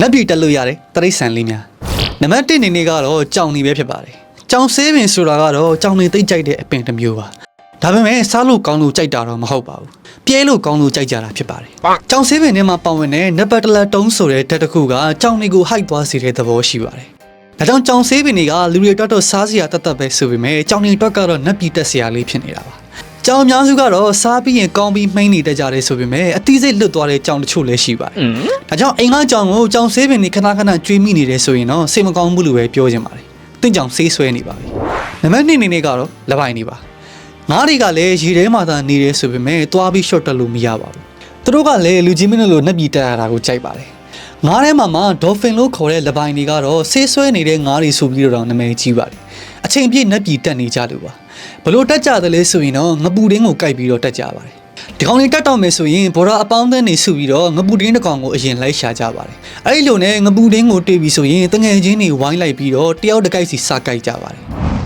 နက်ပြည်တက်လို့ရတယ်တရိတ်ဆန်လေးများနံပါတ်1အနေနဲ့ကတော့ကြောင်နေပဲဖြစ်ပါတယ်ကြောင်ဆေးပင်ဆိုတာကတော့ကြောင်နေသိမ့်ကြိုက်တဲ့အပင်တစ်မျိုးပါဒါပေမဲ့စားလို့ကောင်းလို့ကြိုက်တာတော့မဟုတ်ပါဘူးပြဲလို့ကောင်းလို့ကြိုက်ကြတာဖြစ်ပါတယ်ကြောင်ဆေးပင်ထဲမှာပါဝင်တဲ့နံပါတ်တလက်တုံးဆိုတဲ့ဓာတ်တစ်ခုကကြောင်တွေကိုဟိုက်သွားစေတဲ့သဘောရှိပါတယ်ဒါကြောင့်ကြောင်ဆေးပင်တွေကလူတွေအတွက်တော့စားစရာတတ်တတ်ပဲဆိုပေမဲ့ကြောင်တွေအတွက်ကတော့နက်ပြည်တက်စရာလေးဖြစ်နေတာပါ ကြောင်အများစုကတော့စားပြီးရင်ကောင်းပြီးမှိန်းနေတတ်ကြတယ်ဆိုပေမဲ့အတိစိတ်လွတ်သွားတဲ့ကြောင်တချို့လည်းရှိပါတယ်ဒါကြောင့်အိမ်ကကြောင်ကိုကြောင်ဆေးပင်တွေခဏခဏကျွေးမိနေတယ်ဆိုရင်တော့စိတ်မကောင်းဘူးလို့ပဲပြောချင်ပါတယ်တင့်ကြောင်ဆေးဆွဲနေပါပြီနံပါတ်2အနေနဲ့ကတော့လက်ပိုင်နေပါငါးတွေကလည်းရေထဲမှာသာနေတယ်ဆိုပေမဲ့သွားပြီး short တက်လို့မရပါဘူးသူတို့ကလည်းလူကြီးမင်းတို့လိုနှက်ပြည်တက်ရတာကိုကြိုက်ပါတယ်ငါးထဲမှာမှဒေါ်ဖင်လို့ခေါ်တဲ့လက်ပိုင်တွေကတော့ဆေးဆွဲနေတဲ့ငါးတွေဆိုပြီးတော့နာမည်ကြီးပါတယ်အချိန်ပြည့်နှက်ပြည်တက်နေကြလို့ပါ ဘလို့တက်ကြတယ်လဲဆိုရင်တော့ငပူတင်းကိုကြိုက်ပြီးတော့တက်ကြပါတယ်ဒီကောင်လေးတက်တော့မယ်ဆိုရင်ဘော်ရာအပေါင်းအသင်းနေစုပြီးတော့ငပူတင်းတစ်ကောင်ကိုအရင်လိုက်ရှာကြပါတယ်အဲ့ဒီလိုနဲ့ငပူတင်းကိုတွေ့ပြီးဆိုရင်တငယ်ချင်းတွေဝိုင်းလိုက်ပြီးတော့တယောက်တစ်ကိုက်စီစကြိုက်ကြပါတယ်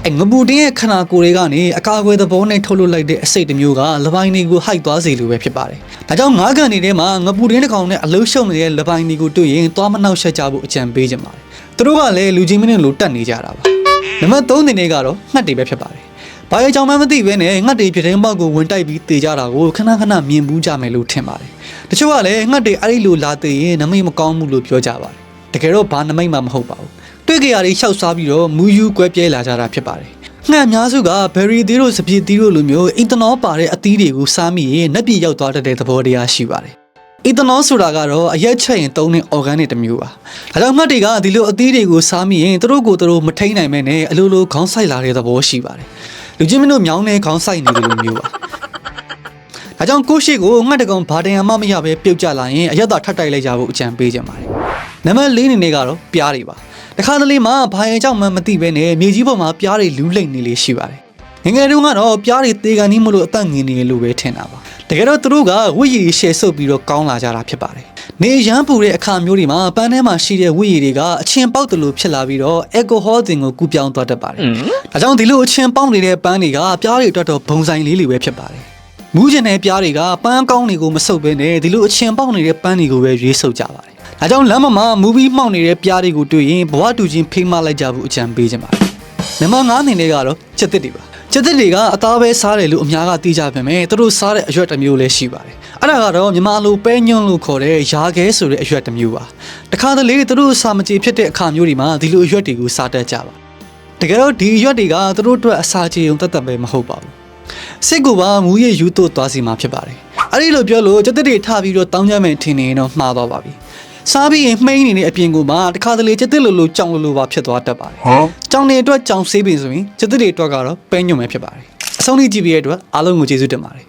အဲငပူတင်းရဲ့ခနာကိုယ်တွေကနေအကာအကွယ်သဘောနဲ့ထုတ်လွှတ်လိုက်တဲ့အစိတ်တစ်မျိုးကလပိုင်းတွေကိုဟိုက်သွားစေလိုပဲဖြစ်ပါတယ်။ဒါကြောင့်ငါးကန်တွေထဲမှာငပူတင်းတစ်ကောင်နဲ့အလုံးရှုံနေတဲ့လပိုင်းတွေကိုတွေ့ရင်သွားမနှောက်ရှက်ကြဖို့အကြံပေးကြပါတယ်။သူတို့ကလည်းလူကြီးမင်းနဲ့လိုတက်နေကြတာပါ။နံပါတ်3အနေနဲ့ကတော့ငှက်တွေပဲဖြစ်ပါတယ်။ ဘာရဲ့ကြောင့်မှမသိဘဲနဲ့ငှက်တွေပြတဲ့ပေါက်ကိုဝင်တိုက်ပြီးတေကြတာကိုခဏခဏမြင်ဘူးကြမယ်လို့ထင်ပါတယ်။တချို့ကလည်းငှက်တွေအဲ့ဒီလိုလာတေရင်နမိတ်မကောင်းဘူးလို့ပြောကြပါတယ်။တကယ်တော့ဘာနမိတ်မှမဟုတ်ပါဘူး။တွေ့ကြရတွေရှောက်စားပြီးတော့မူယူကွဲပြဲလာကြတာဖြစ်ပါတယ်။ငှက်အများစုကဘယ်ရီသီးတို့စပစ်သီးတို့လိုမျိုးအင်တနောပါတဲ့အသီးတွေကိုစားမိရင်နှက်ပြေရောက်သွားတတ်တဲ့သဘောတရားရှိပါတယ်။အင်တနောဆိုတာကတော့အရက်ချက်ရင်သုံးတဲ့ organic တစ်မျိုးပါ။ဒါကြောင့်ငှက်တွေကဒီလိုအသီးတွေကိုစားမိရင်သူတို့ကိုယ်သူတို့မထိန်နိုင်မဲနဲ့အလိုလိုခေါင်းဆိုင်လာတဲ့သဘောရှိပါတယ်။ လူချင်းမင်းတို့မြောင်းနေခေါင်းဆိုင်နေတယ်လို့မျိုးပါ။ဒါကြောင့်ကိုယ့်ရှိကိုငှက်တကောင်ဘာတန်ရမှမရပဲပြုတ်ကျလာရင်အရက်သာထပ်တိုက်လိုက်ကြဖို့အကြံပေးကြပါတယ်။နံပါတ်၄အနေနဲ့ကတော့ပြားတွေပါ။တခါတလေမှဘာရင်ကြောင့်မှမသိပဲနဲ့မြေကြီးပေါ်မှာပြားတွေလူးလိမ့်နေလေရှိပါတယ်။ငယ်ငယ်တုန်းကတော့ပြားတွေတေကန်နီးမလို့အသက်ငင်နေလို့ပဲထင်တာပါ။တကယ်တော့သူတို့ကဝိရည်ရှယ်ဆုပ်ပြီးတော့ကောင်းလာကြတာဖြစ်ပါတယ်။ နေရမ်းပူတဲ့အခါမျိုးတွေမှာပန်းထဲမှာရှိတဲ့ဝိရည်တွေကအချင်းပေါက်တယ်လို့ဖြစ်လာပြီးတော့အက်ကိုဟောတင်ကိုကူးပြောင်းသွားတတ်ပါတယ်။ဒါကြောင့်ဒီလိုအချင်းပေါက်နေတဲ့ပန်းတွေကပြားတွေအတွက်တော့ဘုံဆိုင်လေးတွေပဲဖြစ်ပါတယ်။မူးကျင်တဲ့ပြားတွေကပန်းကောင်းတွေကိုမဆုပ်ဘဲနဲ့ဒီလိုအချင်းပေါက်နေတဲ့ပန်းတွေကိုပဲရွေးဆုပ်ကြပါတယ်။ဒါကြောင့်လမ်းမမှာမူဗီးမှောက်နေတဲ့ပြားတွေကိုတွေ့ရင်ဘဝတူချင်းဖိမလိုက်ကြဘူးအကြံပေးချင်ပါတယ်။နံပါတ်5အနေနဲ့ကတော့ချက်သစ်တွေပါ။ချက်သစ်တွေကအသားပဲစားတယ်လို့အများကသိကြပေမဲ့သူတို့စားတဲ့အရွက်တစ်မျိုးလည်းရှိပါတယ်။ အဲ့ဒါကတော့မြန်မာလိုပဲညွန့်လို့ခေါ်တဲ့ရာခဲဆိုတဲ့အရွက်တစ်မျိုးပါ။တခါတလေသူတို့စာမကြေဖြစ်တဲ့အခါမျိုးတွေမှာဒီလိုအရွက်တွေကိုစားတတ်ကြပါ။တကယ်တော့ဒီအရွက်တွေကသူတို့အတွက်အစာကြေုံတတ်တတ်ပဲမဟုတ်ပါဘူး။စိတ်ကိုပါမူရယူတို့သွားစီမှာဖြစ်ပါတယ်။အဲ့ဒီလိုပြောလို့ချက်သစ်တွေထပြီးတော့တောင်းကြမယ်ထင်နေရင်တော့မှားသွားပါပြီ။စားပြီးရင်မှိန်းနေတဲ့အပြင်ကိုမှတခါတလေချက်သစ်လိုလိုကြောင်လိုလိုပါဖြစ်သွားတတ်ပါတယ်။ကြောင်တွေအတွက်ကြောင်ဆေးပင်ဆိုရင်ချက်သစ်တွေအတွက်ကတော့ပဲညွန့်မယ်ဖြစ်ပါတယ်။အဆုံးထိကြည့်ပြီးရတဲ့အတွက်အားလုံးကိုကျေးဇူးတင်ပါတယ်